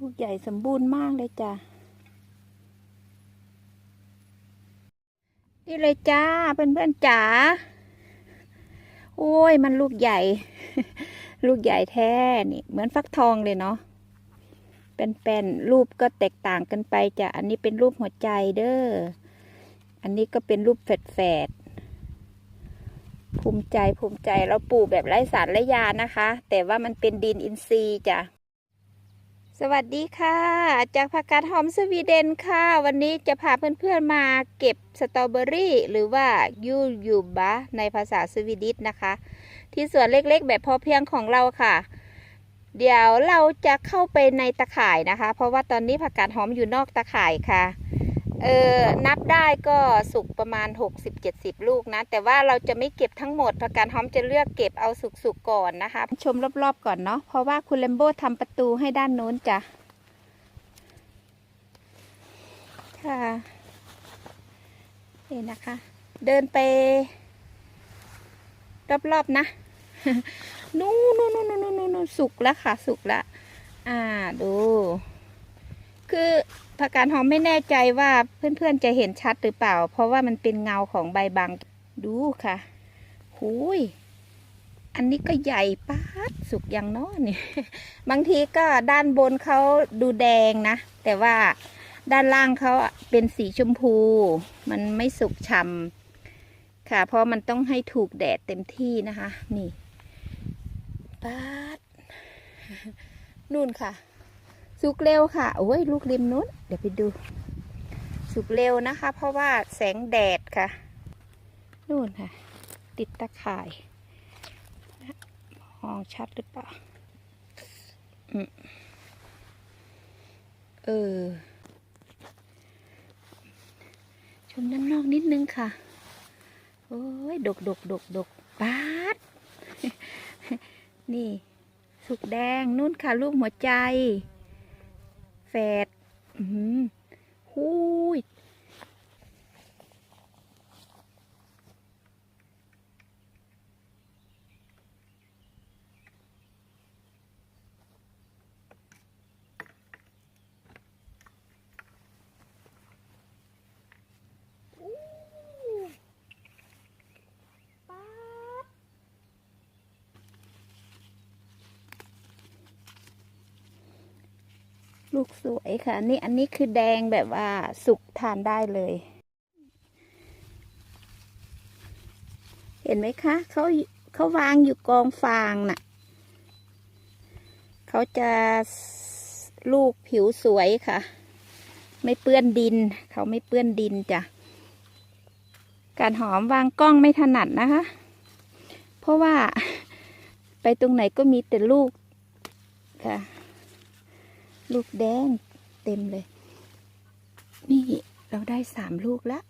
ลูกใหญ่สมบูรณ์มากเลยจ้ะ นี่เลยจ้าเพื่อนๆจ๋า โอ้ยมันลูกใหญ่ ลูกใหญ่แท้นี่ เหมือนฟักทองเลยเนาะเป็นๆรูปก็แตกต่างกันไปจ้ะ อันนี้เป็นรูปหัวใจเด้อ อันนี้ก็เป็นรูปแฝดๆภูมิใจภูมิใจเราปลูกแบบไร้สารไร้ยานะคะ แต่ว่ามันเป็นดินอินทรีย์จ้ะ สวัสดีค่ะ จากผักกาดหอมสวีเดนค่ะ วันนี้จะพาเพื่อนๆมาเก็บสตรอเบอรี่ หรือว่ายูยูบะในภาษาสวีดิชนะคะ ที่สวนเล็กๆ แบบพอเพียงของเราค่ะ เดี๋ยวเราจะเข้าไปในตะข่ายนะคะ เพราะว่าตอนนี้ผักกาดหอมอยู่นอกตะข่ายค่ะ เออนับได้ก็สุกประมาณ 60-70 ลูกนะ แต่ว่าเราจะไม่เก็บทั้งหมดผักกาดหอมจะเลือกเก็บเอาสุกๆก่อนนะคะ ชมรอบๆก่อนเนาะเพราะว่าคุณเลมโบทำประตูให้ด้านโน้นจ้ะค่ะนี่นะคะ เดินไป รอบๆนะนู่นนู่นนู่นนู่นนู่นนู่นสุกแล้วค่ะ สุกแล้วอ่าดู คือผักกาดหอมไม่แน่ใจว่าเพื่อนๆจะเห็นชัดหรือเปล่า เพราะว่ามันเป็นเงาของใบบัง ดูค่ะหุยอันนี้ก็ใหญ่ป๊าดสุกย่างน้อนี่บางทีก็ด้านบนเขาดูแดงนะ แต่ว่าด้านล่างเขาเป็นสีชมพู มันไม่สุกช่ำค่ะ เพราะมันต้องให้ถูกแดดเต็มที่นะคะ นี่ป๊าดนู่นค่ะ สุกเร็วค่ะ โอ้ยลูกริมนู้น เดี๋ยวไปดู สุกเร็วนะคะ เพราะว่าแสงแดดค่ะ นู่นค่ะ ติดตะข่ายนะมองชัดหรือเปล่าอืมเออ ชมด้านนอกนิดนึงค่ะ โอ้ย ดกดกดกดกปาด นี่ สุกแดงนู่นค่ะ ลูกหัวใจ แฝดอืมหูย ลูกสวยค่ะ นี่อันนี้คือแดงแบบว่าสุกทานได้เลย เห็นไหมคะเขาเขาวางอยู่กองฟางน่ะเขาจะลูกผิวสวยค่ะ ไม่เปื้อนดิน เขาไม่เปื้อนดินจ้ะการหอมวางกล้องไม่ถนัดนะคะ เพราะว่าไปตรงไหนก็มีแต่ลูกค่ะ ลูกแดงเต็มเลย นี่เราได้สามลูกแล้ว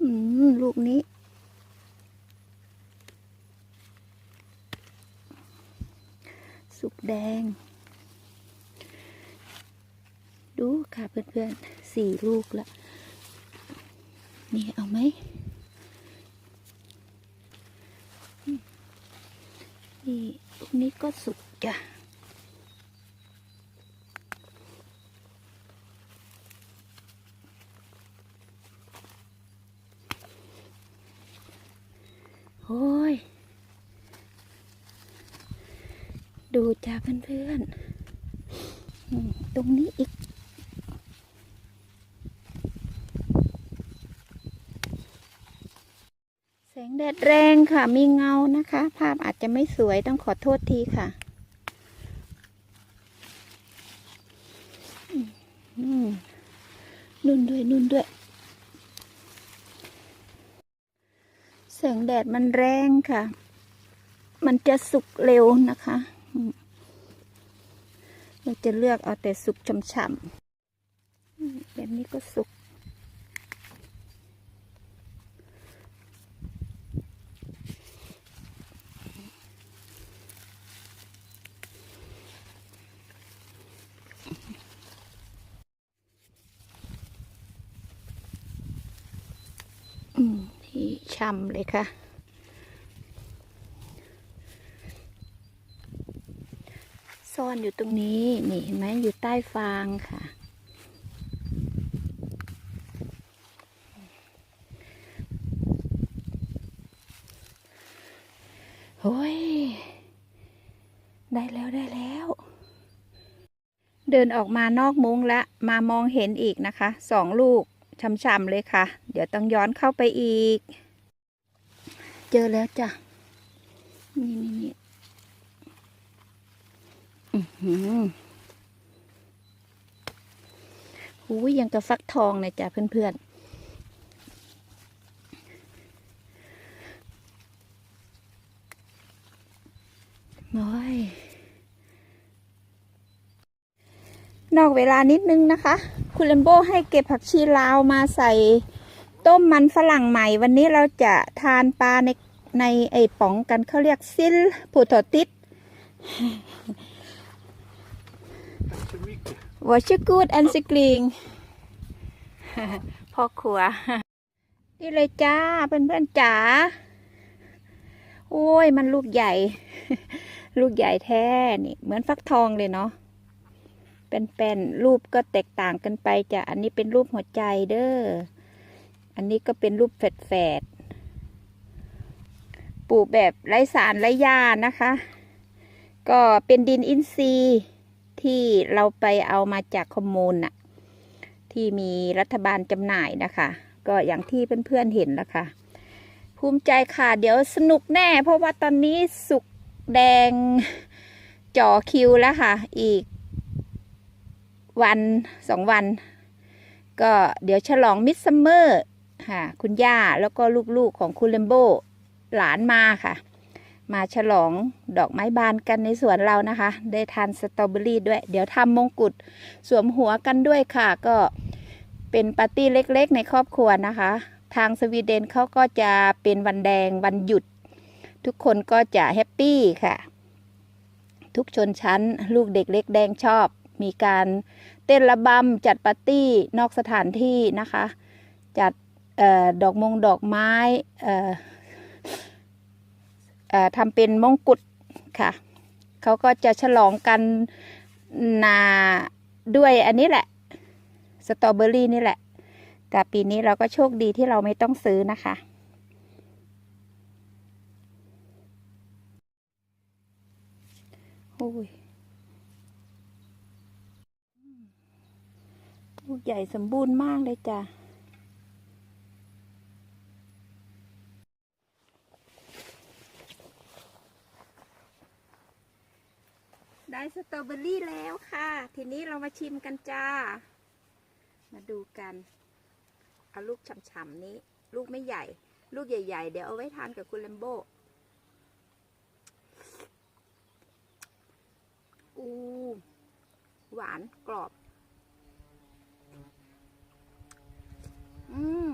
อืมลูกนี้ สุกแดง ดูค่ะเพื่อนๆสี่ลูกละนี่เอาไหมนี่ลูกนี้ก็สุกจ้ะ โอ้ย ดูจ้า เพื่อนๆตรงนี้อีก แสงแดดแรงค่ะ มีเงานะคะ ภาพอาจจะไม่สวยต้องขอโทษทีค่ะนุ่นด้วยนุ่นด้วยแสงแดดมันแรงค่ะ มันจะสุกเร็วนะคะ เราจะเลือกเอาแต่สุกฉ่ำๆแบบนี้ก็สุกอืมที่ช่ำเลยค่ะ ซ่อนอยู่ตรงนี้ นี่เห็นไหมอยู่ใต้ฟางค่ะ โอ้ย ได้แล้วได้แล้ว เดินออกมานอกมุ้งแล้วมามองเห็นอีกนะคะ สองลูกช่ำๆเลยค่ะ เดี๋ยวต้องย้อนเข้าไปอีก เจอแล้วจ้ะ นี่นี่นี่ หูยังกับฟักทองเลยจ้ะเพื่อนๆน้อย นอกเวลานิดนึงนะคะ คุณเลมโบให้เก็บผักชีลาวมาใส่ต้มมันฝรั่งใหม่ วันนี้เราจะทานปลาในในไอป๋องกันเขาเรียกซิลผูถติด วอชกูดแอนซิกลิงพ่อครัว นี่เลยจ้าเพื่อนๆจ๋า โอ้ย มันลูกใหญ่ ลูกใหญ่แท้นี่เหมือนฟักทองเลยเนาะเป็นๆรูปก็แตกต่างกันไปจ้ะ อันนี้เป็นรูปหัวใจเด้อ อันนี้ก็เป็นรูปแฝดๆปลูกแบบไร้สารไร้ยานะคะ ก็เป็นดินอินทรีย์ ที่เราไปเอามาจากคอมมูนน่ะที่มีรัฐบาลจำหน่ายนะคะ ก็อย่างที่เพื่อนๆเห็นแล้วค่ะ ภูมิใจค่ะ เดี๋ยวสนุกแน่ เพราะว่าตอนนี้สุกแดงจ่อคิวแล้วค่ะ อีก วันสองวัน ก็เดี๋ยวฉลองมิดซัมเมอร์ค่ะ คุณย่าแล้วก็ลูกๆของคุณเลมโบหลานมาค่ะ มาฉลองดอกไม้บานกันในสวนเรานะคะ ได้ทานสตรอเบอรี่ด้วย เดี๋ยวทำมงกุฎสวมหัวกันด้วยค่ะ ก็เป็นปาร์ตี้เล็กๆ ในครอบครัวนะคะ ทางสวีเดนเขาก็จะเป็นวันแดงวันหยุด ทุกคนก็จะแฮปปี้ค่ะ ทุกชนชั้นลูกเด็กเล็กแดงชอบ มีการเต้นระบำจัดปาร์ตี้นอกสถานที่นะคะ จัดออดอกมงดอกไม้ ทำเป็นมงกุฎค่ะเขาก็จะฉลองกันนาด้วยอันนี้แหละสตรอเบอรี่นี่แหละ แต่ปีนี้เราก็โชคดีที่เราไม่ต้องซื้อนะคะ โอ้ยลูกใหญ่สมบูรณ์มากเลยจ้ะ สตรอเบอรี่แล้วค่ะ ทีนี้เรามาชิมกันจ้า มาดูกัน เอาลูกฉ่ำๆนี้ ลูกไม่ใหญ่ ลูกใหญ่ ๆ เดี๋ยวเอาไว้ทานกับคุณเลมโบอูหวานกรอบ อืม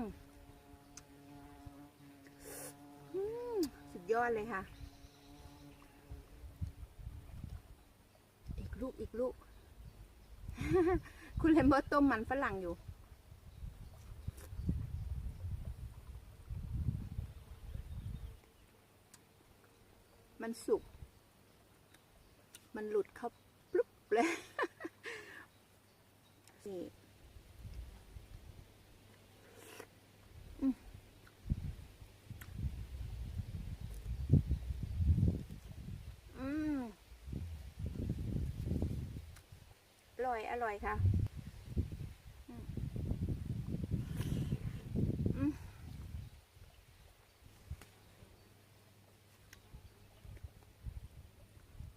อืมสุดยอดเลยค่ะ กลูก คุณเลมเบต้มมันฝรั่งอยู่ มันสุก มันหลุดเข้าปลุ๊บเลย นี่ อร่อยอร่อยค่ะ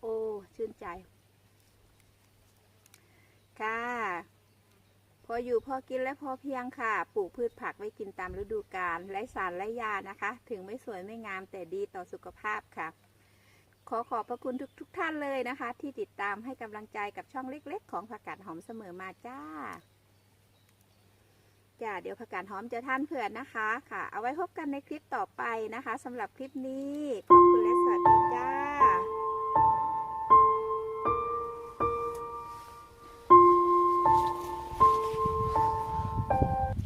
โอ้ชื่นใจ ค่ะ พออยู่พอกินและพอเพียงค่ะ ปลูกพืชผักไว้กินตามฤดูกาลไร้สารไร้ยานะคะ ถึงไม่สวยไม่งามแต่ดีต่อสุขภาพค่ะ ขอขอบพระคุณทุกทุกท่านเลยนะคะ ที่ติดตามให้กำลังใจกับช่องเล็ก ๆ ของผักกาดหอมเสมอมาจ้าจ้าเดี๋ยวผักกาดหอมจะท่านเผื่อนนะคะค่ะ เอาไว้พบกันในคลิปต่อไปนะคะสำหรับคลิปนี้ขอบคุณและสวัสดีจ้า